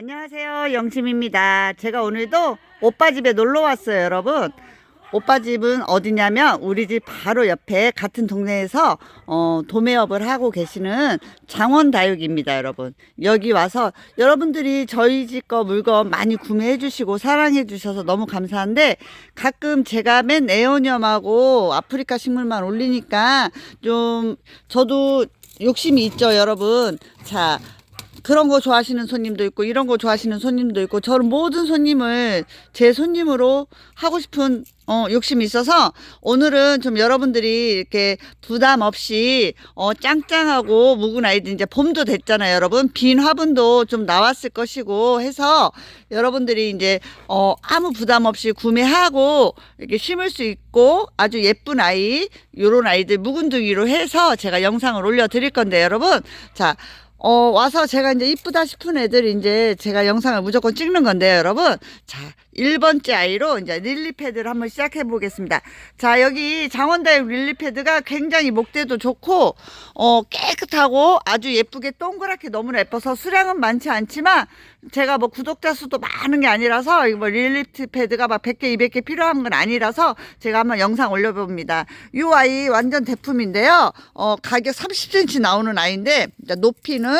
안녕하세요. 영심입니다. 제가 오늘도 오빠 집에 놀러 왔어요, 여러분. 오빠 집은 어디냐면 우리 집 바로 옆에 같은 동네에서 어, 도매업을 하고 계시는 장원다육입니다, 여러분. 여기 와서 여러분들이 저희 집 거 물건 많이 구매해 주시고 사랑해 주셔서 너무 감사한데 가끔 제가 맨 에오니엄하고 아프리카 식물만 올리니까 좀 저도 욕심이 있죠, 여러분. 자, 그런 거 좋아하시는 손님도 있고 이런 거 좋아하시는 손님도 있고 저는 모든 손님을 제 손님으로 하고 싶은 어, 욕심이 있어서 오늘은 좀 여러분들이 이렇게 부담 없이 어, 짱짱하고 묵은 아이들 이제 봄도 됐잖아요, 여러분. 빈 화분도 좀 나왔을 것이고 해서 여러분들이 이제 어, 아무 부담 없이 구매하고 이렇게 심을 수 있고 아주 예쁜 아이, 요런 아이들 묵은둥이로 해서 제가 영상을 올려 드릴 건데 여러분. 자, 어, 와서 제가 이제 이쁘다 싶은 애들 이제 제가 영상을 무조건 찍는 건데요, 여러분. 자, 1번째 아이로 이제 릴리 패드를 한번 시작해 보겠습니다. 자, 여기 장원다육 릴리 패드가 굉장히 목대도 좋고, 어, 깨끗하고 아주 예쁘게 동그랗게 너무나 예뻐서 수량은 많지 않지만 제가 뭐 구독자 수도 많은 게 아니라서 뭐 릴리 패드가 막 100개, 200개 필요한 건 아니라서 제가 한번 영상 올려봅니다. 이 아이 완전 대품인데요. 어, 가격 30cm 나오는 아이인데, 높이는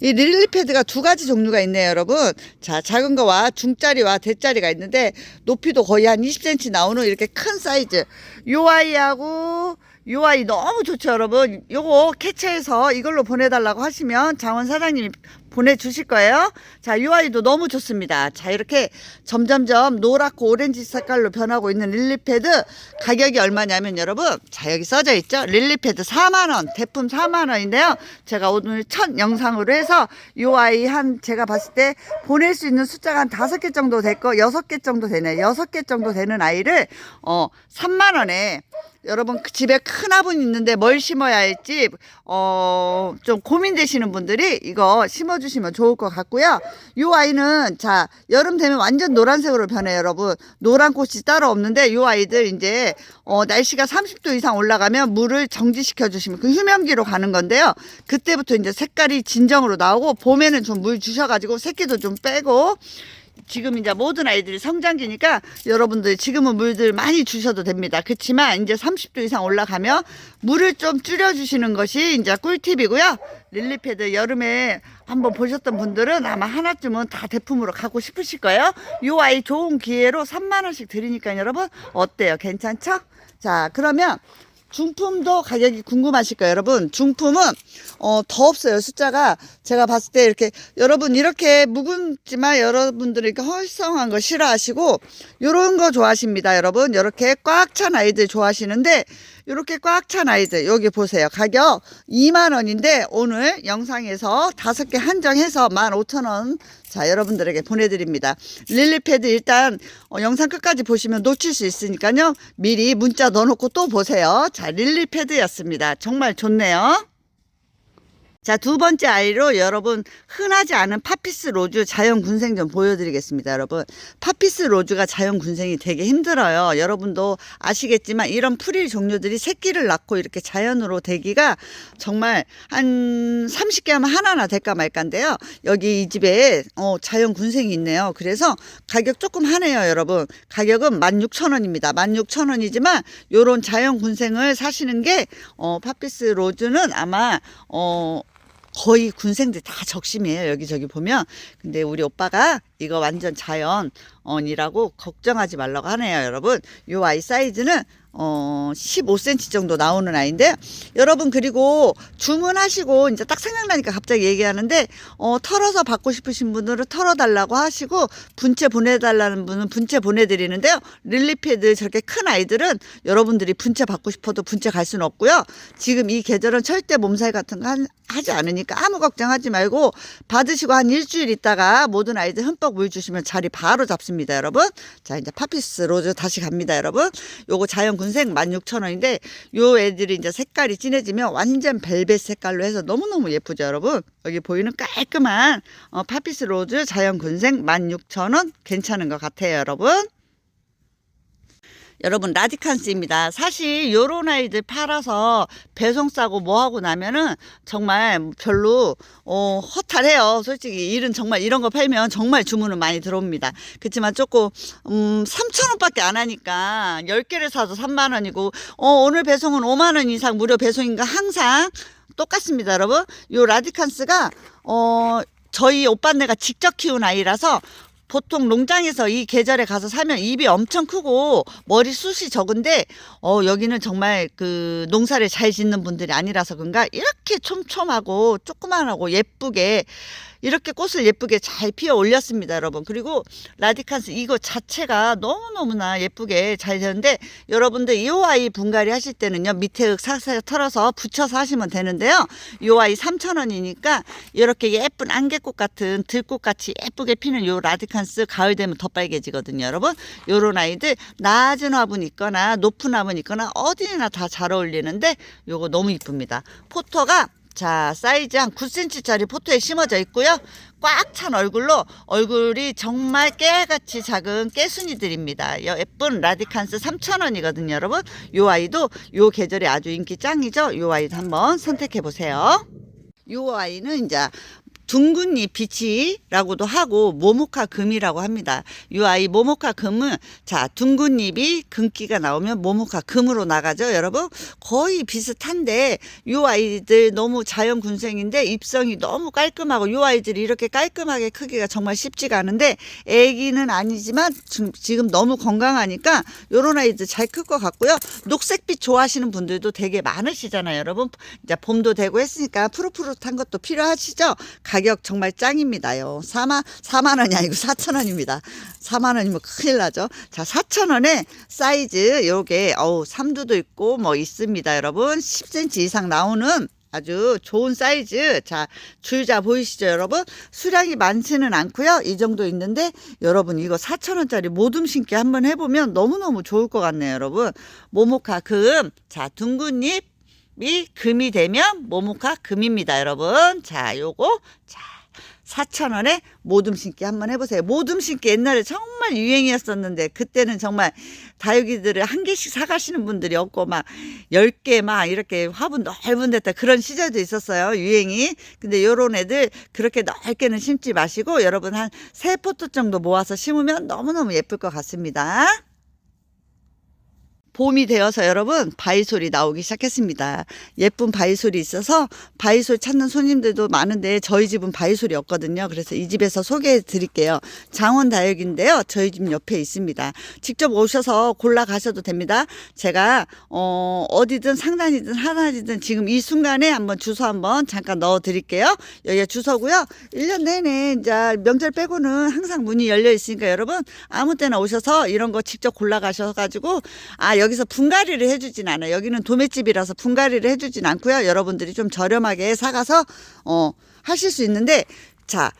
이 릴리 패드가 두 가지 종류가 있네요, 여러분. 자, 작은 거와 중짜리와 대짜리가 있는데 높이도 거의 한 20cm 나오는 이렇게 큰 사이즈. 요 아이하고 요 아이 너무 좋죠, 여러분. 요거 캐치해서 이걸로 보내달라고 하시면 장원 사장님이 보내주실 거예요. 자, 요 아이도 너무 좋습니다. 자, 이렇게 점점점 노랗고 오렌지 색깔로 변하고 있는 릴리패드 가격이 얼마냐면 여러분, 자, 여기 써져 있죠? 릴리패드 4만원, 대품 4만원인데요. 제가 오늘 첫 영상으로 해서 요 아이 한, 제가 봤을 때 보낼 수 있는 숫자가 한 다섯 개 정도 될 거, 여섯 개 정도 되네. 여섯 개 정도 되는 아이를, 어, 3만원에 여러분 그 집에 큰 화분 있는데 뭘 심어야 할지 어 좀 고민되시는 분들이 이거 심어 주시면 좋을 것 같고요. 이 아이는 자 여름 되면 완전 노란색으로 변해요, 여러분. 노란 꽃이 따로 없는데 이 아이들 이제 어 날씨가 30도 이상 올라가면 물을 정지시켜 주시면 그 휴면기로 가는 건데요. 그때부터 이제 색깔이 진정으로 나오고 봄에는 좀 물 주셔가지고 새끼도 좀 빼고 지금 이제 모든 아이들이 성장기니까 여러분들 지금은 물들 많이 주셔도 됩니다. 그렇지만 이제 30도 이상 올라가면 물을 좀 줄여주시는 것이 이제 꿀팁이고요. 릴리패드 여름에 한번 보셨던 분들은 아마 하나쯤은 다 대품으로 갖고 싶으실 거예요. 이 아이 좋은 기회로 3만원씩 드리니까 여러분 어때요? 괜찮죠? 자, 그러면 중품도 가격이 궁금하실 거예요, 여러분. 중품은 어, 더 없어요. 숫자가 제가 봤을 때 이렇게 여러분 이렇게 묵은지만 여러분들이 이렇게 헐성한 거 싫어하시고 요런 거 좋아하십니다, 여러분. 이렇게 꽉 찬 아이들 좋아하시는데 이렇게 꽉 찬 아이들 여기 보세요. 가격 2만 원인데 오늘 영상에서 다섯 개 한정해서 15,000원 자 여러분들에게 보내드립니다. 릴리패드 일단 어, 영상 끝까지 보시면 놓칠 수 있으니까요. 미리 문자 넣어놓고 또 보세요. 자 릴리패드였습니다. 정말 좋네요. 자, 두 번째 아이로 여러분 흔하지 않은 파피스 로즈 자연 군생 좀 보여드리겠습니다, 여러분. 파피스 로즈가 자연 군생이 되게 힘들어요. 여러분도 아시겠지만 이런 프릴 종류들이 새끼를 낳고 이렇게 자연으로 되기가 정말 한 30개 하면 하나나 될까 말까인데요. 여기 이 집에 어, 자연 군생이 있네요. 그래서 가격 조금 하네요, 여러분. 가격은 16,000원입니다. 16,000원이지만 요런 자연 군생을 사시는 게 어, 파피스 로즈는 아마 어 거의 군생들 다 적심이에요. 여기저기 보면. 근데 우리 오빠가 이거 완전 자연이라고 걱정하지 말라고 하네요, 여러분. 요 아이 사이즈는 어 15cm 정도 나오는 아이인데 여러분 그리고 주문하시고 이제 딱 생각나니까 갑자기 얘기하는데 어 털어서 받고 싶으신 분들은 털어 달라고 하시고 분체 보내 달라는 분은 분체 보내 드리는데요. 릴리패드 저렇게 큰 아이들은 여러분들이 분체 받고 싶어도 분체 갈 수는 없고요. 지금 이 계절은 절대 몸살 같은 거 한- 하지 않으니까 아무 걱정하지 말고 받으시고 한 일주일 있다가 모든 아이들 흠뻑 물 주시면 자리 바로 잡습니다 여러분. 자 이제 파피스 로즈 다시 갑니다 여러분. 요거 자연 군생 16,000원인데 요 애들이 이제 색깔이 진해지면 완전 벨벳 색깔로 해서 너무너무 예쁘죠 여러분? 여기 보이는 깔끔한 어, 파피스 로즈 자연 군생 16,000원 괜찮은 것 같아요 여러분 여러분 라디칸스입니다. 사실 요런 아이들 팔아서 배송 싸고 뭐 하고 나면은 정말 별로 어 허탈해요. 솔직히 일은 정말 이런 거 팔면 정말 주문은 많이 들어옵니다. 그렇지만 조금 음 3천 원밖에 안 하니까 10개를 사도 3만 원이고 어 오늘 배송은 5만 원 이상 무료 배송인가 항상 똑같습니다, 여러분. 요 라디칸스가 어 저희 오빠네가 직접 키운 아이라서 보통 농장에서 이 계절에 가서 사면 입이 엄청 크고 머리숱이 적은데 어 여기는 정말 그 농사를 잘 짓는 분들이 아니라서 그런가 이렇게 촘촘하고 조그만하고 예쁘게 이렇게 꽃을 예쁘게 잘 피어 올렸습니다, 여러분. 그리고 라디칸스 이거 자체가 너무너무나 예쁘게 잘 되는데 여러분들 이 아이 분갈이 하실 때는요. 밑에 흙 살살 털어서 붙여서 하시면 되는데요. 이 아이 3,000원이니까 이렇게 예쁜 안개꽃 같은 들꽃 같이 예쁘게 피는 요 라디칸스 가을 되면 더 빨개지거든요, 여러분. 요런 아이들 낮은 화분 있거나 높은 화분 있거나 어디나 다 잘 어울리는데 요거 너무 이쁩니다. 포터가 자, 사이즈 한 9cm짜리 포트에 심어져 있고요. 꽉 찬 얼굴로 얼굴이 정말 깨같이 작은 깨순이들입니다. 예쁜 라디칸스 3,000원이거든요, 여러분. 요 아이도 요 계절에 아주 인기 짱이죠. 요 아이도 한번 선택해 보세요. 요 아이는 이제 둥근잎 비치라고도 하고 모모카 금이라고 합니다. 이 아이 모모카 금은 자 둥근잎이 금기가 나오면 모모카 금으로 나가죠, 여러분. 거의 비슷한데 이 아이들 너무 자연 군생인데 입성이 너무 깔끔하고 이 아이들이 이렇게 깔끔하게 크기가 정말 쉽지가 않은데 애기는 아니지만 지금, 너무 건강하니까 요런 아이들 잘 클 것 같고요. 녹색빛 좋아하시는 분들도 되게 많으시잖아요, 여러분. 이제 봄도 되고 했으니까 푸릇푸릇한 것도 필요하시죠? 가격 정말 짱입니다요. 4만, 4만 원이 아니고 4천 원입니다. 4만 원이면 큰일 나죠. 자, 4천 원에 사이즈 요게, 어우, 삼두도 있고 뭐 있습니다, 여러분. 10cm 이상 나오는 아주 좋은 사이즈. 자, 줄자 보이시죠, 여러분? 수량이 많지는 않고요. 이 정도 있는데 여러분 이거 4,000원짜리 모둠 신기 한번 해 보면 너무너무 좋을 것 같네요, 여러분. 모모카 금. 자, 둥근잎. 이 금이 되면 모모카 금입니다, 여러분. 자, 요거 자 4,000원에 모둠 신기 한번 해보세요. 모둠 신기 옛날에 정말 유행이었었는데 그때는 정말 다육이들을 한 개씩 사가시는 분들이 없고 막 10개 막 이렇게 화분 넓은 데다 그런 시절도 있었어요. 유행이. 근데 요런 애들 그렇게 넓게는 심지 마시고 여러분 한 세 포트 정도 모아서 심으면 너무너무 예쁠 것 같습니다. 봄이 되어서 여러분 바위솔이 나오기 시작했습니다. 예쁜 바위솔이 있어서 바위솔 찾는 손님들도 많은데 저희 집은 바위솔이 없거든요. 그래서 이 집에서 소개해 드릴게요. 장원 다육인데요. 저희 집 옆에 있습니다. 직접 오셔서 골라 가셔도 됩니다. 제가 어 어디든 상단이든 하단이든 지금 이 순간에 한번 주소 한번 잠깐 넣어 드릴게요. 여기가 주소고요. 1년 내내 이제 명절 빼고는 항상 문이 열려 있으니까 여러분 아무 때나 오셔서 이런 거 직접 골라 가셔 가지고 아 여기서 분갈이를 해주진 않아요. 여기는 도매집이라서 분갈이를 해주진 않고요. 여러분들이 좀 저렴하게 사가서 어 하실 수 있는데 자.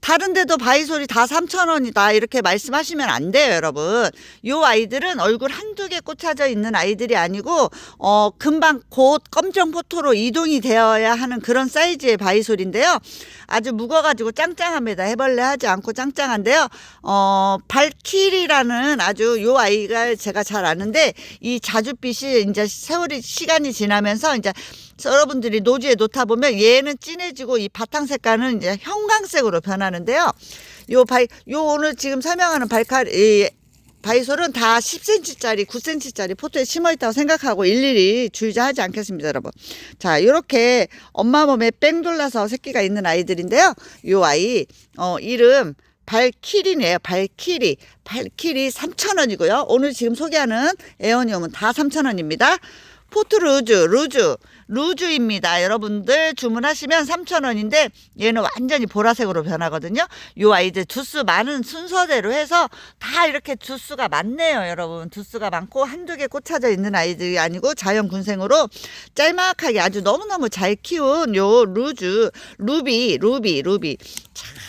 다른 데도 바이솔이 다 3,000원이다. 이렇게 말씀하시면 안 돼요, 여러분. 요 아이들은 얼굴 한두 개 꽂혀져 있는 아이들이 아니고, 어, 금방 곧 검정 포토로 이동이 되어야 하는 그런 사이즈의 바이솔인데요. 아주 묵어가지고 짱짱합니다. 해벌레 하지 않고 짱짱한데요. 어, 발키리라는 아주 요 아이가 제가 잘 아는데, 이 자줏빛이 이제 세월이, 시간이 지나면서 이제 여러분들이 노지에 놓다 보면 얘는 진해지고 이 바탕 색깔은 이제 형광색으로 변하는데요. 요 바이 요 오늘 지금 설명하는 발칼 이 바이솔은 다 10cm짜리, 9cm짜리 포트에 심어 있다고 생각하고 일일이 주의하지 않겠습니다, 여러분. 자, 요렇게 엄마 몸에 뺑 돌라서 새끼가 있는 아이들인데요. 요 아이 어 이름 발키리네요. 발키리. 발키리 3,000원이고요. 오늘 지금 소개하는 에어니움은 다 3,000원입니다. 포트 루즈, 루즈, 루즈입니다. 여러분들 주문하시면 3,000원인데 얘는 완전히 보라색으로 변하거든요. 요 아이들 두수 많은 순서대로 해서 다 이렇게 두수가 많네요. 여러분 두수가 많고 한두 개 꽂혀져 있는 아이들이 아니고 자연 군생으로 짤막하게 아주 너무너무 잘 키운 요 루즈, 루비, 루비, 루비.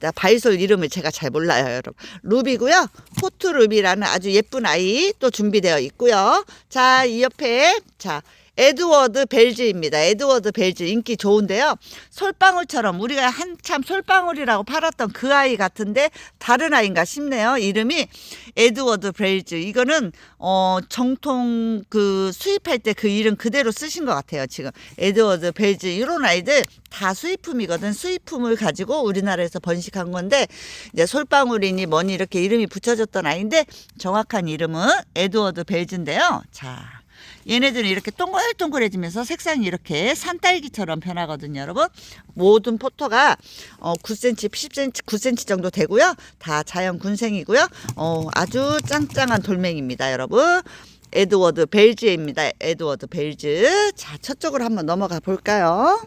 자, 바이솔 이름을 제가 잘 몰라요, 여러분. 루비고요. 포트 루비라는 아주 예쁜 아이 또 준비되어 있고요. 자, 이 옆에 자 에드워드 벨즈입니다. 에드워드 벨즈 인기 좋은데요. 솔방울처럼 우리가 한참 솔방울이라고 팔았던 그 아이 같은데 다른 아이인가 싶네요. 이름이 에드워드 벨즈. 이거는 어 정통 그 수입할 때 그 이름 그대로 쓰신 것 같아요. 지금 에드워드 벨즈 이런 아이들 다 수입품이거든. 수입품을 가지고 우리나라에서 번식한 건데 이제 솔방울이니 뭐니 이렇게 이름이 붙여졌던 아이인데 정확한 이름은 에드워드 벨즈인데요. 자. 얘네들은 이렇게 동글동글해지면서 색상이 이렇게 산딸기처럼 변하거든요, 여러분. 모든 포토가 어, 9cm, 10cm, 9cm 정도 되고요. 다 자연 군생이고요. 어, 아주 짱짱한 돌멩입니다, 여러분. 에드워드 벨즈입니다. 에드워드 벨즈. 자, 저쪽으로 한번 넘어가 볼까요?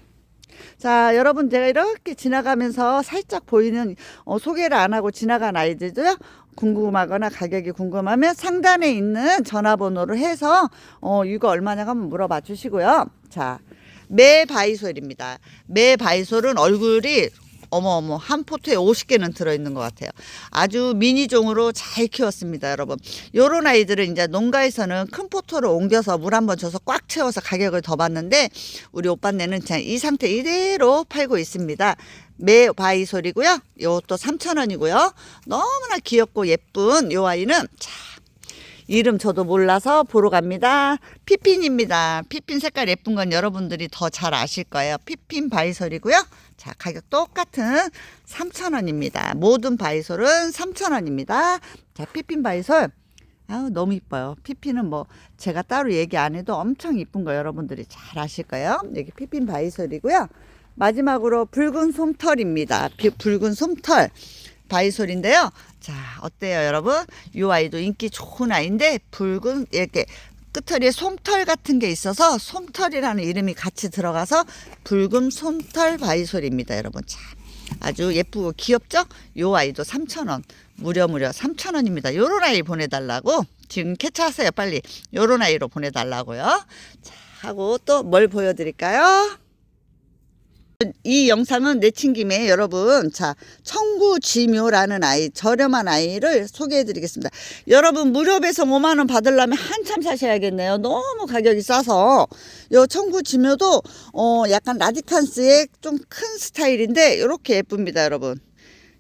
자, 여러분 제가 이렇게 지나가면서 살짝 보이는 어, 소개를 안 하고 지나간 아이들도요. 궁금하거나 가격이 궁금하면 상단에 있는 전화번호를 해서 어, 이거 얼마냐고 한번 물어봐 주시고요. 자, 매바이솔입니다. 매바이솔은 얼굴이 어머 어머 한 포트에 50개는 들어있는 것 같아요. 아주 미니종으로 잘 키웠습니다, 여러분. 요런 아이들은 이제 농가에서는 큰 포트로 옮겨서 물 한 번 줘서 꽉 채워서 가격을 더 받는데 우리 오빠네는 그냥 이 상태 이대로 팔고 있습니다. 매 바이솔이고요. 요것도 3,000원이고요. 너무나 귀엽고 예쁜 요 아이는 자 이름 저도 몰라서 보러 갑니다. 피핀입니다. 피핀 색깔 예쁜 건 여러분들이 더 잘 아실 거예요. 피핀 바이솔이고요. 자, 가격 똑같은 3,000원입니다. 모든 바이솔은 3,000원입니다. 자, 피핀 바이솔. 아우, 너무 이뻐요. 피핀은 뭐 제가 따로 얘기 안 해도 엄청 이쁜 거 여러분들이 잘 아실 거예요. 여기 피핀 바이솔이고요. 마지막으로 붉은 솜털입니다. 비- 붉은 솜털 바이솔인데요. 자, 어때요, 여러분? 이 아이도 인기 좋은 아이인데 붉은 이렇게 끝털이에 솜털 같은 게 있어서 솜털이라는 이름이 같이 들어가서 붉은 솜털 바이솔입니다, 여러분. 참 아주 예쁘고 귀엽죠? 요 아이도 3,000원. 무려 무려 3,000원입니다. 요런 아이 보내달라고 지금 캐치하세요, 빨리. 요런 아이로 보내달라고요. 자, 하고 또 뭘 보여드릴까요? 이 영상은 내친 김에 여러분 자 청구지묘라는 아이 저렴한 아이를 소개해 드리겠습니다. 여러분 무료 배송 5만원 받으려면 한참 사셔야겠네요. 너무 가격이 싸서. 요 청구지묘도 어 약간 라디칸스의 좀 큰 스타일인데 이렇게 예쁩니다 여러분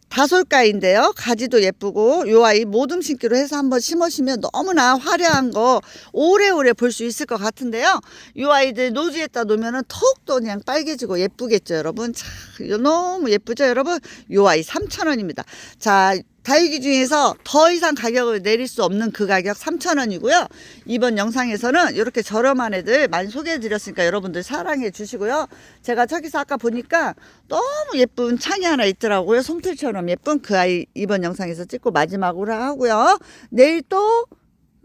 다솔가인데요. 가지도 예쁘고 요 아이 모둠 심기로 해서 한번 심으시면 너무나 화려한 거 오래오래 볼 수 있을 것 같은데요. 요 아이들 노지에다 놓으면 더욱더 그냥 빨개지고 예쁘겠죠, 여러분. 자, 이거 너무 예쁘죠, 여러분. 요 아이 3,000원입니다. 자, 다육이 중에서 더 이상 가격을 내릴 수 없는 그 가격 3,000원이고요. 이번 영상에서는 이렇게 저렴한 애들 많이 소개해 드렸으니까 여러분들 사랑해 주시고요. 제가 저기서 아까 보니까 너무 예쁜 창이 하나 있더라고요. 솜털처럼 예쁜 그 아이 이번 영상에서 찍고 마지막으로 하고요. 내일 또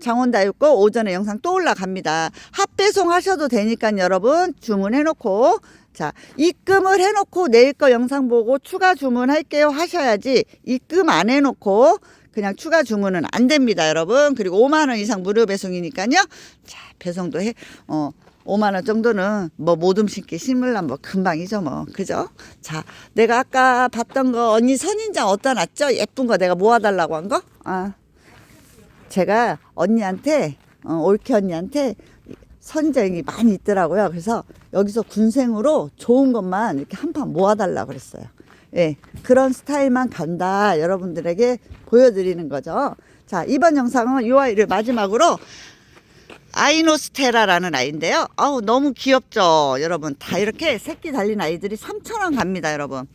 장원다육고 오전에 영상 또 올라갑니다. 합배송 하셔도 되니까 여러분 주문해놓고 자 입금을 해놓고 내일 거 영상 보고 추가 주문할게요 하셔야지 입금 안 해놓고 그냥 추가 주문은 안 됩니다 여러분. 그리고 5만 원 이상 무료 배송이니까요. 자 배송도 해. 어. 5만 원 정도는 뭐 모둠 심기 심으려면 뭐 금방이죠 뭐. 그죠? 자 내가 아까 봤던 거 언니 선인장 어디다 놨죠? 예쁜 거 내가 모아달라고 한 거? 아 제가 언니한테 어, 올케 언니한테 선인장이 많이 있더라고요. 그래서 여기서 군생으로 좋은 것만 이렇게 한 판 모아달라 그랬어요. 예, 그런 스타일만 간다 여러분들에게 보여드리는 거죠. 자, 이번 영상은 이 아이를 마지막으로 아이노스테라라는 아이인데요. 아우 너무 귀엽죠, 여러분. 다 이렇게 새끼 달린 아이들이 3,000원 갑니다, 여러분.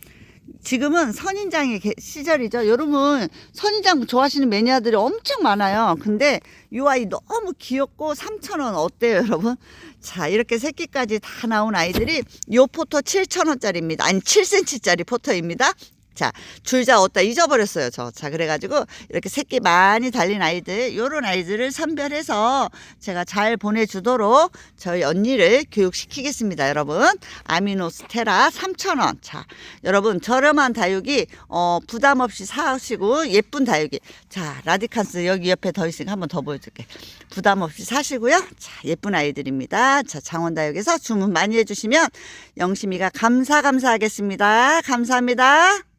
지금은 선인장의 개- 시절이죠. 여러분 선인장 좋아하시는 매니아들이 엄청 많아요. 근데 이 아이 너무 귀엽고 3,000원 어때요, 여러분? 자, 이렇게 새끼까지 다 나온 아이들이 요 포토 7,000원짜리입니다. 아니 7cm짜리 포토입니다. 자, 줄자 어디다 잊어버렸어요, 저. 자, 그래가지고, 이렇게 새끼 많이 달린 아이들, 요런 아이들을 선별해서 제가 잘 보내주도록 저희 언니를 교육시키겠습니다, 여러분. 아미노스테라 3,000원. 자, 여러분, 저렴한 다육이, 어, 부담 없이 사시고, 예쁜 다육이. 자, 라디칸스 여기 옆에 더 있으니까 한번 더 보여줄게. 부담 없이 사시고요. 자, 예쁜 아이들입니다. 자, 장원다육에서 주문 많이 해주시면 영심이가 감사, 감사하겠습니다. 감사합니다.